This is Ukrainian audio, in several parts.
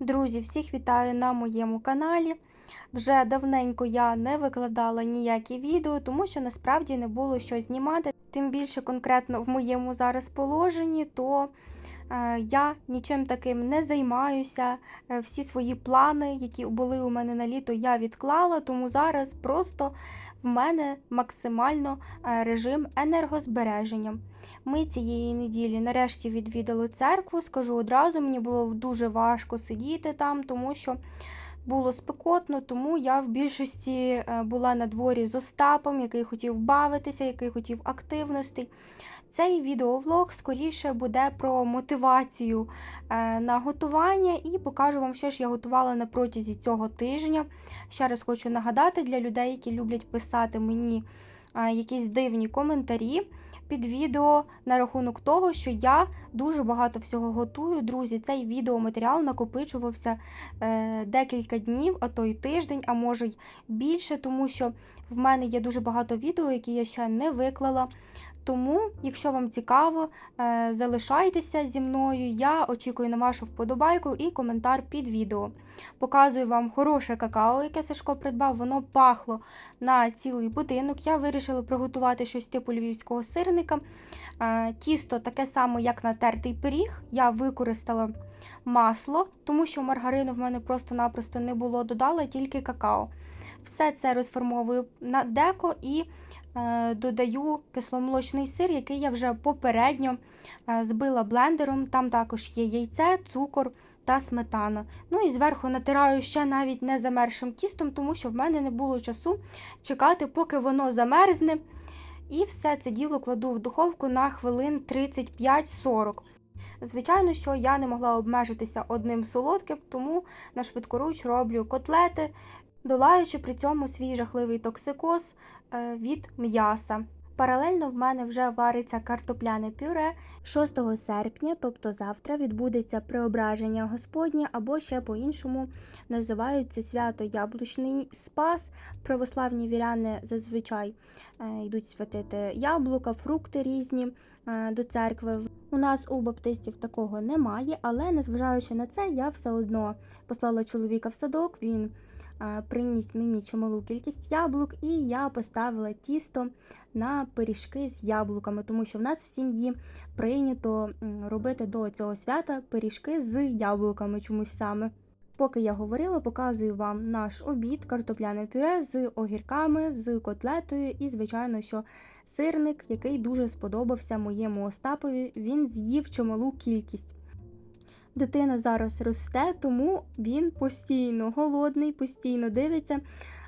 Друзі, всіх вітаю на моєму каналі. Вже давненько я не викладала ніякі відео, тому що насправді не було що знімати. Тим більше конкретно в моєму зараз положенні, то е, я нічим таким не займаюся. Е, Всі свої плани, які були у мене на літо, я відклала, тому зараз просто в мене максимально е, режим енергозбереження. Ми цієї неділі нарешті відвідали церкву. Скажу одразу, мені було дуже важко сидіти там, тому що було спекотно, тому я в більшості е, була на дворі з Остапом, який хотів бавитися, який хотів активностей. Цей відеовлог скоріше буде про мотивацію е, на готування і покажу вам, що ж я готувала на протязі цього тижня. Ще раз хочу нагадати для людей, які люблять писати мені е, якісь дивні коментарі під відео на рахунок того, що я дуже багато всього готую. Друзі, цей відеоматеріал накопичувався е, декілька днів, а то й тиждень, а може й більше, тому що в мене є дуже багато відео, які я ще не виклала. Тому, якщо вам цікаво, е, залишайтеся зі мною. Я очікую на вашу вподобайку і коментар під відео. Показую вам хороше какао, яке Сашко придбав. Воно пахло на цілий будинок. Я вирішила приготувати щось типу львівського сирника. Е, Тісто таке саме, як натертий пиріг. Я використала масло, тому що маргарину в мене просто-напросто не було, додала тільки какао. Все це розформовую на деко і додаю кисломолочний сир, який я вже попередньо е, збила блендером. Там також є яйце, цукор та сметана. Ну і зверху натираю ще навіть не замерзшим тістом, тому що в мене не було часу чекати, поки воно замерзне. І все це діло кладу в духовку на хвилин 35-40. Звичайно, що я не могла обмежитися одним солодким, тому на швидкоруч роблю котлети, долаючи при цьому свій жахливий токсикоз е, від м'яса. Паралельно в мене вже вариться картопляне пюре. 6 серпня, тобто завтра, відбудеться преображення Господнє або ще по-іншому називають це свято Яблучний Спас. Православні віряни зазвичай е, йдуть святити яблука, фрукти різні е, до церкви. У нас у баптистів такого немає, але незважаючи на це, я все одно послала чоловіка в садок. Він приніс мені чималу кількість яблук, і я поставила тісто на пиріжки з яблуками, тому що в нас в сім'ї прийнято робити до цього свята пиріжки з яблуками чомусь саме. Поки я говорила, показую вам наш обід, картопляне пюре з огірками, з котлетою і, звичайно, що сирник, який дуже сподобався моєму Остапові, він з'їв чималу кількість. Дитина зараз росте, тому він постійно голодний, постійно дивиться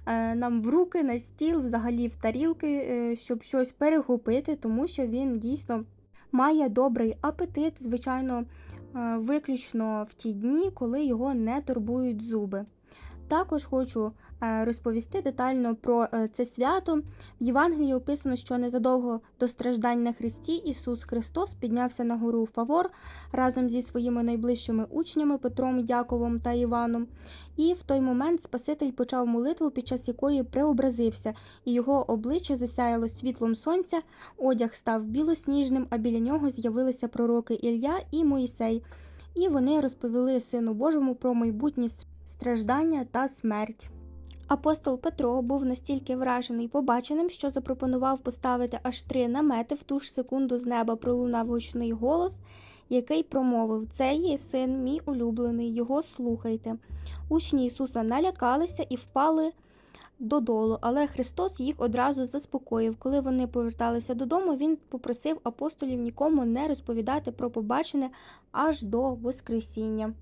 е, нам в руки, на стіл, взагалі в тарілки, е, щоб щось перехопити, тому що він дійсно має добрий апетит, звичайно, е, виключно в ті дні, коли його не турбують зуби. Також хочу е, розповісти детально про е, це свято. В Євангелії описано, що незадовго до страждань на Христі Ісус Христос піднявся на гору Фавор разом зі своїми найближчими учнями Петром, Яковом та Іваном. І в той момент Спаситель почав молитву, під час якої преобразився, і його обличчя засяяло світлом сонця, одяг став білосніжним, а біля нього з'явилися пророки Ілля і Моїсей. І вони розповіли Сину Божому про майбутнє страждання та смерть. Апостол Петро був настільки вражений побаченим, що запропонував поставити аж три намети в ту ж секунду з неба пролунав гучний голос, який промовив: Це є син мій улюблений, його слухайте. Учні Ісуса налякалися і впали додолу, але Христос їх одразу заспокоїв. Коли вони поверталися додому, він попросив апостолів нікому не розповідати про побачене аж до Воскресіння.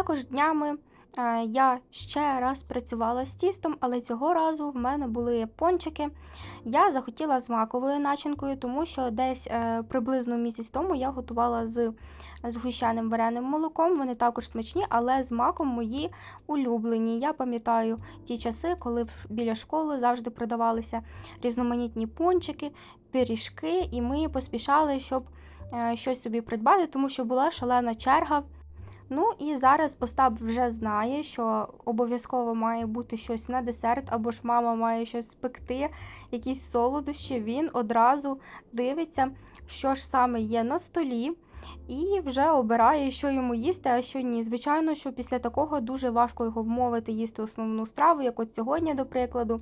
Також днями е, я ще раз працювала з тістом, але цього разу в мене були пончики. Я захотіла з маковою начинкою, тому що десь е, приблизно місяць тому я готувала з згущеним вареним молоком. Вони також смачні, але з маком мої улюблені. Я пам'ятаю ті часи, коли біля школи завжди продавалися різноманітні пончики, пиріжки, і ми поспішали, щоб е, щось собі придбати, тому що була шалена черга. Ну і зараз Остап вже знає, що обов'язково має бути щось на десерт, або ж мама має щось спекти, якісь солодощі. Він одразу дивиться, що ж саме є на столі, і вже обирає, що йому їсти, а що ні. Звичайно, що після такого дуже важко його вмовити їсти основну страву, як от сьогодні, до прикладу.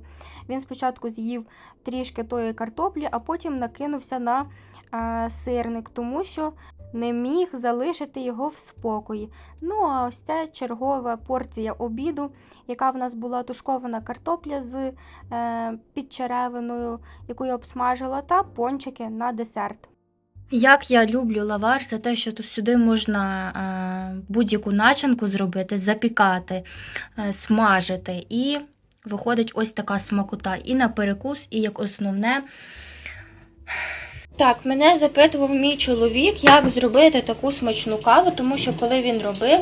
Він спочатку з'їв трішки тої картоплі, а потім накинувся на е, сирник, тому що не міг залишити його в спокої. Ну, а ось це чергова порція обіду, яка в нас була тушкована картопля з е, підчеревиною, яку я обсмажила, та пончики на десерт. Як я люблю лаваш за те, що тут сюди можна е, будь-яку начинку зробити, запікати, е, смажити. І виходить ось така смакота. І на перекус, і як основне. Так, мене запитував мій чоловік, як зробити таку смачну каву, тому що коли він робив,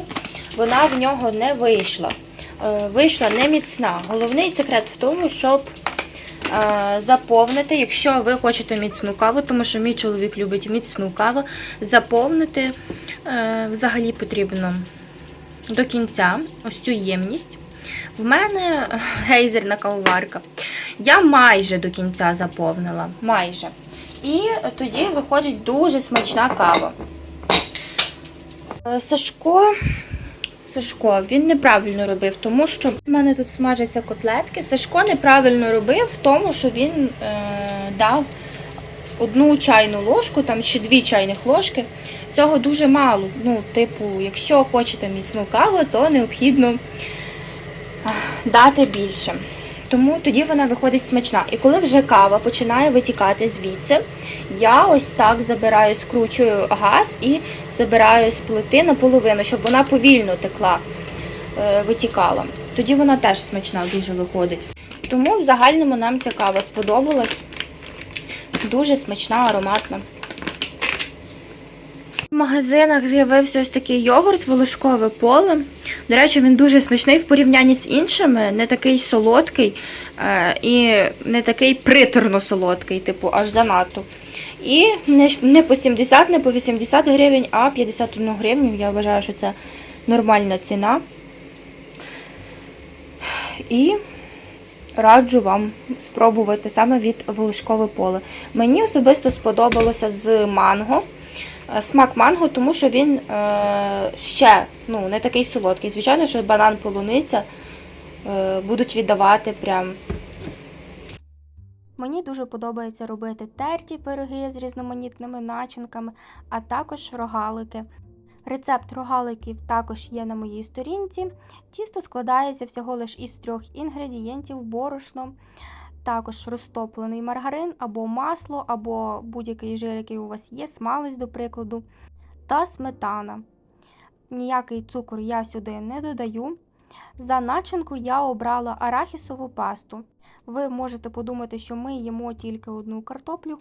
вона в нього не вийшла. Е, Вийшла не міцна. Головний секрет в тому, щоб е, заповнити, якщо ви хочете міцну каву, тому що мій чоловік любить міцну каву, заповнити е, взагалі потрібно до кінця ось цю ємність. В мене гейзерна кавоварка. Я майже до кінця заповнила. Майже. І тоді виходить дуже смачна кава. Е, Сашко. Сашко, він неправильно робив, тому що в мене тут смажаться котлетки. Сашко неправильно робив в тому, що він е, дав одну чайну ложку там, чи дві чайних ложки. Цього дуже мало. Ну, типу, якщо хочете міцну каву, то необхідно дати більше. Тому тоді вона виходить смачна. І коли вже кава починає витікати звідси, я ось так забираю, скручую газ і забираю з плити наполовину, щоб вона повільно текла, е, витікала. Тоді вона теж смачна дуже виходить. Тому в загальному нам ця кава сподобалась. Дуже смачна, ароматна. В магазинах з'явився ось такий йогурт волошкове поле. До речі, він дуже смачний в порівнянні з іншими, не такий солодкий е, і не такий приторно солодкий, типу, аж занадто. І не, по 70, не по 80 гривень, а 51 гривню. Я вважаю, що це нормальна ціна. І раджу вам спробувати саме від волошкове поле. Мені особисто сподобалося з манго. Е, Смак манго, тому що він е, ще ну, не такий солодкий. Звичайно, що банан полуниця е, будуть віддавати прям Мені дуже подобається робити терті пироги з різноманітними начинками, а також рогалики. Рецепт рогаликів також є на моїй сторінці. Тісто складається всього лиш із трьох інгредієнтів: борошно, також розтоплений маргарин або масло, або будь-який жир, який у вас є, смалець, до прикладу, та сметана. Ніякий цукор я сюди не додаю. За начинку я обрала арахісову пасту. Ви можете подумати, що ми їмо тільки одну картоплю,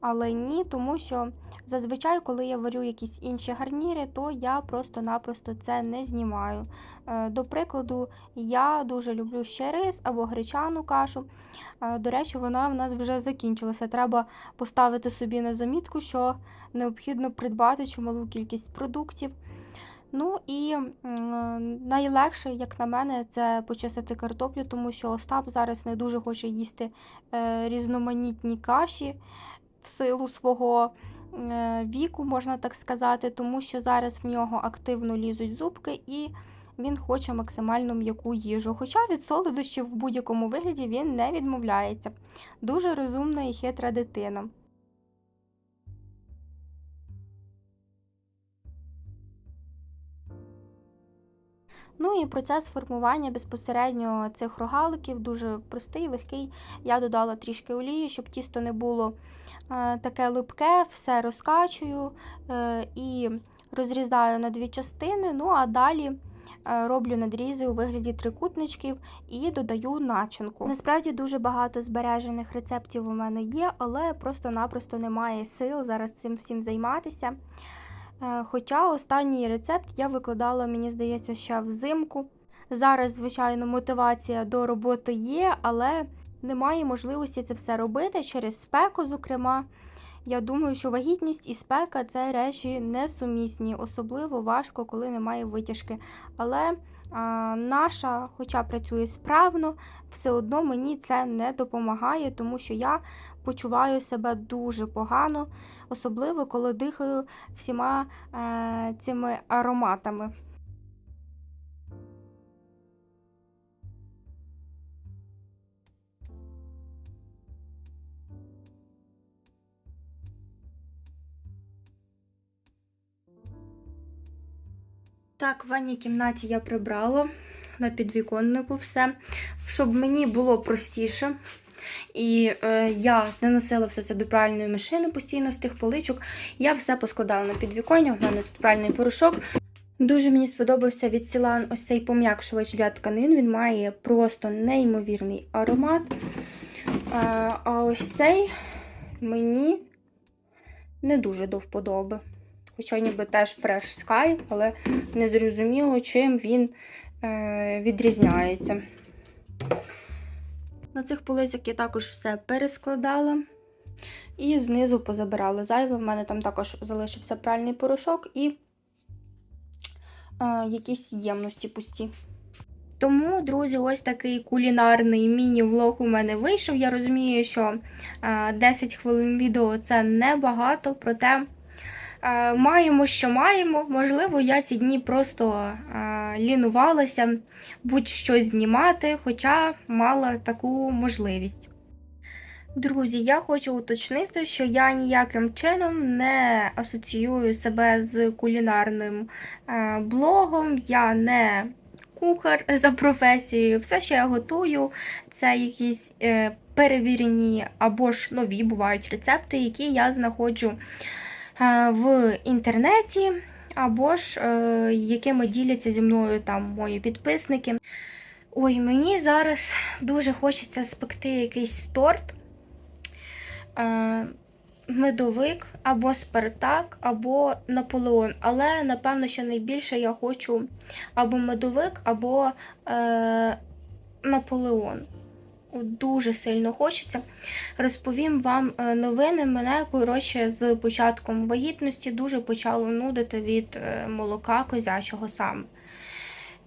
але ні, тому що зазвичай, коли я варю якісь інші гарніри, то я просто-напросто це не знімаю. Е, До прикладу, я дуже люблю ще рис або гречану кашу. Е, До речі, вона в нас вже закінчилася. Треба поставити собі на замітку, що необхідно придбати чималу кількість продуктів. Ну і найлегше, як на мене, це почистити картоплю, тому що Остап зараз не дуже хоче їсти е, різноманітні каші в силу свого е, віку, можна так сказати, тому що зараз в нього активно лізуть зубки і він хоче максимально м'яку їжу. Хоча від солодощів в будь-якому вигляді він не відмовляється. Дуже розумна і хитра дитина. Ну і процес формування безпосередньо цих рогаликів дуже простий, легкий. Я додала трішки олії, щоб тісто не було таке липке, все розкачую е, і розрізаю на дві частини. Ну а далі е, роблю надрізи у вигляді трикутничків і додаю начинку. Насправді дуже багато збережених рецептів у мене є, але просто-напросто немає сил зараз цим всім займатися. Е, Хоча останній рецепт я викладала, мені здається, ще взимку. Зараз, звичайно, мотивація до роботи є, але немає можливості це все робити через спеку, зокрема. Я думаю, що вагітність і спека це речі несумісні, особливо важко, коли немає витяжки. Але а, наша, хоча працює справно, все одно мені це не допомагає, тому що я почуваю себе дуже погано, особливо коли дихаю всіма е, цими ароматами. Так, в ванній кімнаті я прибрала на підвіконнику все, щоб мені було простіше. І е, я носила все це до пральної машини постійно з тих поличок. Я все поскладала на підвіконня. У мене тут пральний порошок. Дуже мені сподобався від Сілан ось цей пом'якшувач для тканин. Він має просто неймовірний аромат. А, а ось цей мені не дуже до вподоби. Хоча ніби теж Fresh Sky, але не зрозуміло, чим він е, відрізняється. На цих полицях я також все перескладала і знизу позабирала зайве. В мене там також залишився пральний порошок і е, якісь ємності пусті. Тому, друзі, ось такий кулінарний міні-влог у мене вийшов. Я розумію, що е, 10 хвилин відео це небагато, проте. Е, Маємо, що маємо. Можливо, я ці дні просто е, лінувалася будь-що знімати, хоча мала таку можливість. Друзі, я хочу уточнити, що я ніяким чином не асоціюю себе з кулінарним е, блогом. Я не кухар за професією. Все, що я готую, це якісь перевірені або ж нові бувають рецепти, які я знаходжу в інтернеті, або ж е, якими діляться зі мною там мої підписники. Ой, мені зараз дуже хочеться спекти якийсь торт. Е, медовик або Спартак, або Наполеон. Але, напевно, що найбільше я хочу або медовик, або е, Наполеон. Дуже сильно хочеться. Розповім вам е, новини. Мене, коротше, з початком вагітності дуже почало нудити від е, молока козячого саме.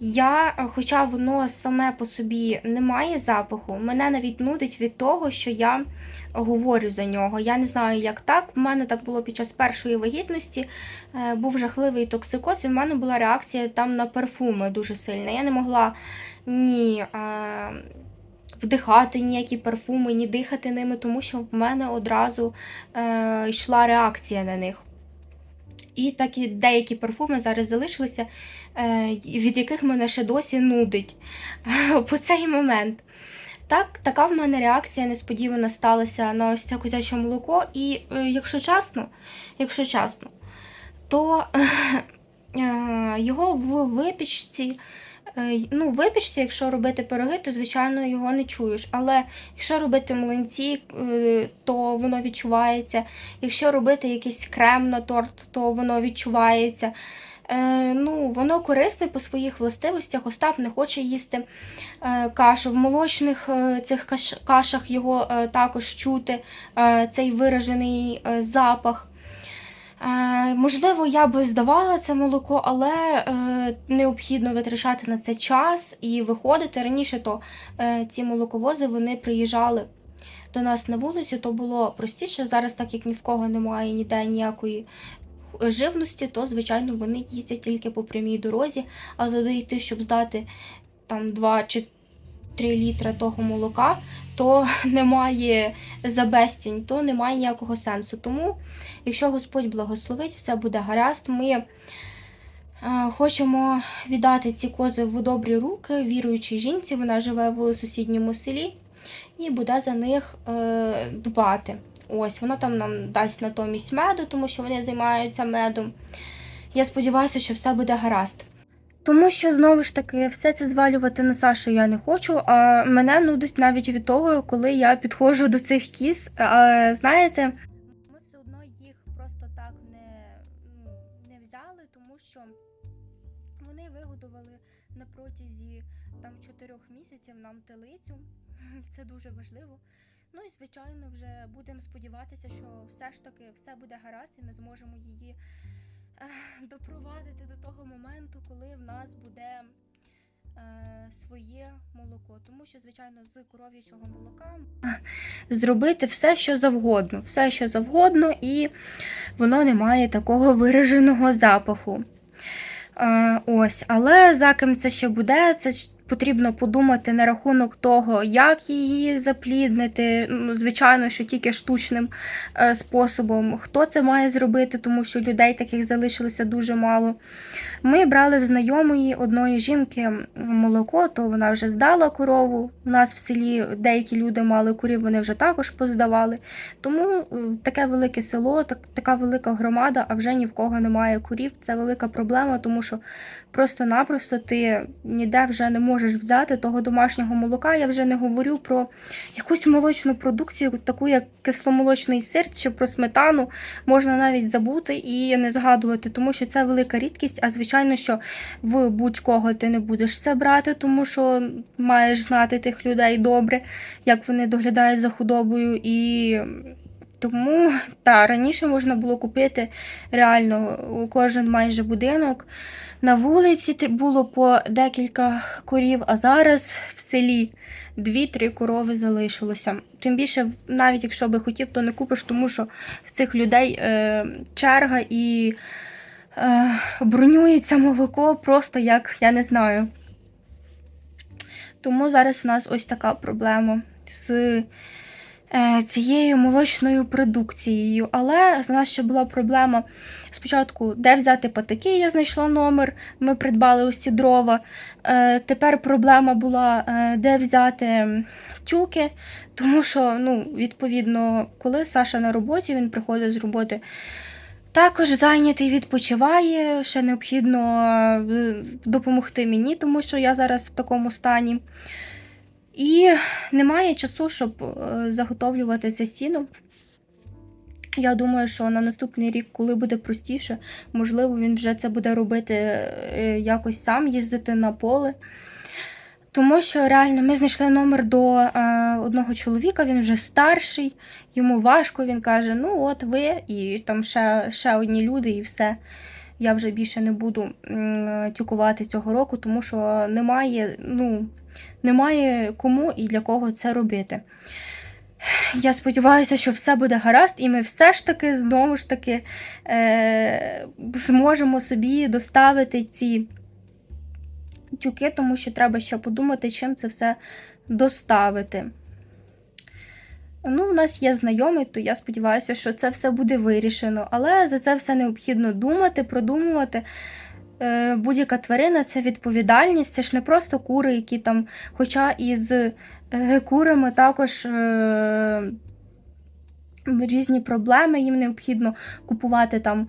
Я, е, хоча воно саме по собі не має запаху, мене навіть нудить від того, що я говорю за нього. Я не знаю, як так. В мене так було під час першої вагітності. Був жахливий токсикоз, і в мене була реакція там на парфуми дуже сильна. Я не могла ні вдихати ніякі парфуми, ні дихати ними, тому що в мене одразу е, йшла реакція на них. І так і деякі парфуми зараз залишилися, е, від яких мене ще досі нудить по цей момент. Так, така в мене реакція несподівано сталася на ось це козяче молоко. І е, якщо чесно, якщо чесно, то е, його в випічці. Е, Ну, випічці, якщо робити пироги, то звичайно його не чуєш. Але якщо робити млинці, е, то воно відчувається. Якщо робити якийсь крем на торт, то воно відчувається. Е, ну, Воно корисне по своїх властивостях. Остап не хоче їсти кашу. В молочних цих каш, кашах його також чути, цей виражений запах. Е, можливо, я би здавала це молоко, але е, необхідно витрачати на це час і виходити. Раніше то е, ці молоковози вони приїжджали до нас на вулицю, то було простіше. Зараз, так як ні в кого немає ніде ніякої живності, то, звичайно, вони їздять тільки по прямій дорозі, а туди йти, щоб здати там 2 чи 3 літра того молока, то немає за безцінь, то немає ніякого сенсу. Тому, якщо Господь благословить, все буде гаразд. Ми е, хочемо віддати ці кози в добрі руки віруючій жінці. Вона живе в сусідньому селі і буде за них е, дбати. Ось, вона там нам дасть натомість меду, тому що вони займаються медом. Я сподіваюся, що все буде гаразд. Тому що знову ж таки все це звалювати на Сашу я не хочу. А мене нудить навіть від того, коли я підходжу до цих кіз. А, знаєте, ми все одно їх просто так не, ну, не взяли, тому що вони вигодували на протязі там чотирьох місяців нам телицю. Це дуже важливо. Ну і звичайно, вже будемо сподіватися, що все ж таки все буде гаразд, і ми зможемо її допровадити до того моменту, коли в нас буде е, своє молоко. Тому що, звичайно, з коров'ячого молока зробити все, що завгодно, все, що завгодно, і воно не має такого вираженого запаху. Е, ось, але за ким це ще буде, це потрібно подумати на рахунок того, як її запліднити. Ну, звичайно, що тільки штучним е, способом. Хто це має зробити, тому що людей таких залишилося дуже мало. Ми брали в знайомої одної жінки молоко, то вона вже здала корову. У нас в селі деякі люди мали курів, вони вже також поздавали. Тому е, таке велике село, так, така велика громада, а вже ні в кого немає курів. Це велика проблема, тому що просто-напросто ти ніде вже не можеш взяти того домашнього молока. Я вже не говорю про якусь молочну продукцію, таку як кисломолочний сир чи про сметану можна навіть забути і не згадувати, тому що це велика рідкість. А звичайно, що в будь-кого ти не будеш це брати, тому що маєш знати тих людей добре, як вони доглядають за худобою і. Тому та раніше можна було купити реально у кожен майже будинок. На вулиці було по декілька корів, а зараз в селі дві-три корови залишилося. Тим більше, навіть якщо би хотів, то не купиш, тому що в цих людей е, черга і е, бронюється молоко просто як я не знаю. Тому зараз в нас ось така проблема з цією молочною продукцією. Але в нас ще була проблема спочатку, де взяти патики, я знайшла номер, ми придбали ці дрова. Е, тепер проблема була, е, де взяти тюки, тому що, ну, відповідно, коли Саша на роботі, він приходить з роботи. Також зайнятий відпочиває, ще необхідно е, допомогти мені, тому що я зараз в такому стані. І немає часу, щоб е, заготовлювати це сіно. Я думаю, що на наступний рік, коли буде простіше, можливо, він вже це буде робити е, якось сам, їздити на поле. Тому що реально ми знайшли номер до е, одного чоловіка, він вже старший, йому важко, він каже: ну от ви, і там ще, ще одні люди, і все. Я вже більше не буду тюкувати цього року, тому що немає, ну, немає кому і для кого це робити. Я сподіваюся, що все буде гаразд, і ми все ж таки знову ж таки е, зможемо собі доставити ці тюки, тому що треба ще подумати, чим це все доставити. Ну, у нас є знайомий, то я сподіваюся, що це все буде вирішено. Але за це все необхідно думати, продумувати. Е, Будь-яка тварина це відповідальність, це ж не просто кури, які там, хоча із е, курами також е, різні проблеми, їм необхідно купувати там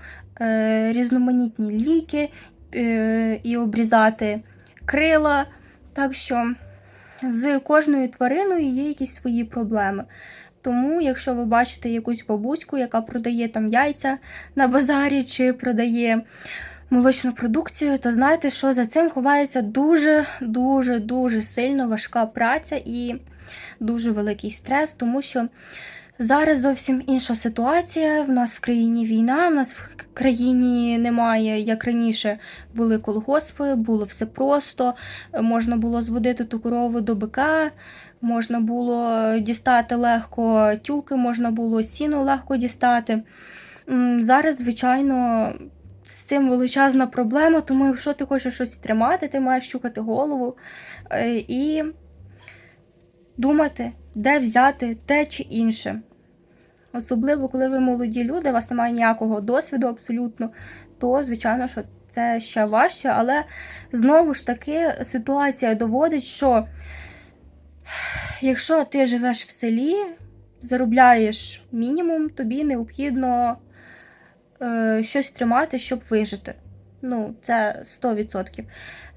різноманітні ліки і обрізати крила. Так що з кожною твариною є якісь свої проблеми. Тому, якщо ви бачите якусь бабуську, яка продає там яйця на базарі чи продає молочну продукцію, то знайте, що за цим ховається дуже, дуже, дуже сильно важка праця і дуже великий стрес, тому що зараз зовсім інша ситуація. В нас в країні війна, в нас в країні немає, як раніше були колгоспи, було все просто. Можна було зводити ту корову до бика, можна було дістати легко тюки, можна було сіно легко дістати. Зараз, звичайно, з цим величезна проблема, тому якщо ти хочеш щось тримати, ти маєш чукати голову е, і думати, де взяти те чи інше. Особливо, коли ви молоді люди, у вас немає ніякого досвіду абсолютно, то, звичайно, що це ще важче, але знову ж таки ситуація доводить, що якщо ти живеш в селі, заробляєш мінімум, тобі необхідно е, щось тримати, щоб вижити. Ну, це 100%.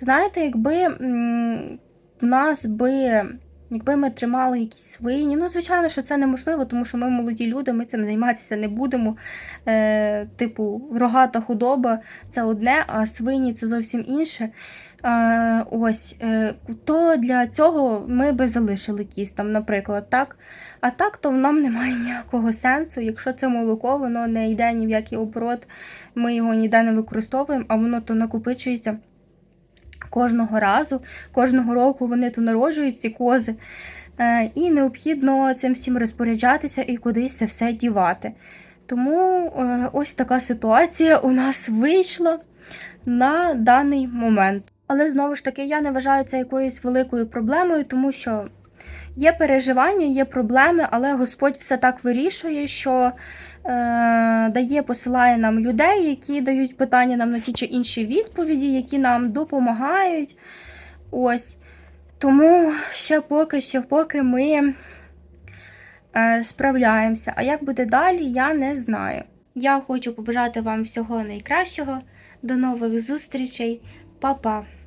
Знаєте, якби в нас би. Якби ми тримали якісь свині, ну, звичайно, що це неможливо, тому що ми молоді люди, ми цим займатися не будемо. Е, типу, рогата худоба це одне, а свині це зовсім інше. Е, ось, е, то для цього ми би залишили кіс там, наприклад, так. А так, то нам немає ніякого сенсу. Якщо це молоко, воно не йде ні в який оборот, ми його ніде не використовуємо, а воно то накопичується кожного разу, кожного року вони то народжують ці кози. Е, і необхідно цим всім розпоряджатися і кудись це все дівати. Тому е, ось така ситуація у нас вийшла на даний момент. Але знову ж таки, я не вважаю це якоюсь великою проблемою, тому що є переживання, є проблеми, але Господь все так вирішує, що дає, посилає нам людей, які дають питання нам на ті чи інші відповіді, які нам допомагають. Ось. Тому ще поки що, поки ми е, справляємося. А як буде далі, я не знаю. Я хочу побажати вам всього найкращого. До нових зустрічей. Па-па!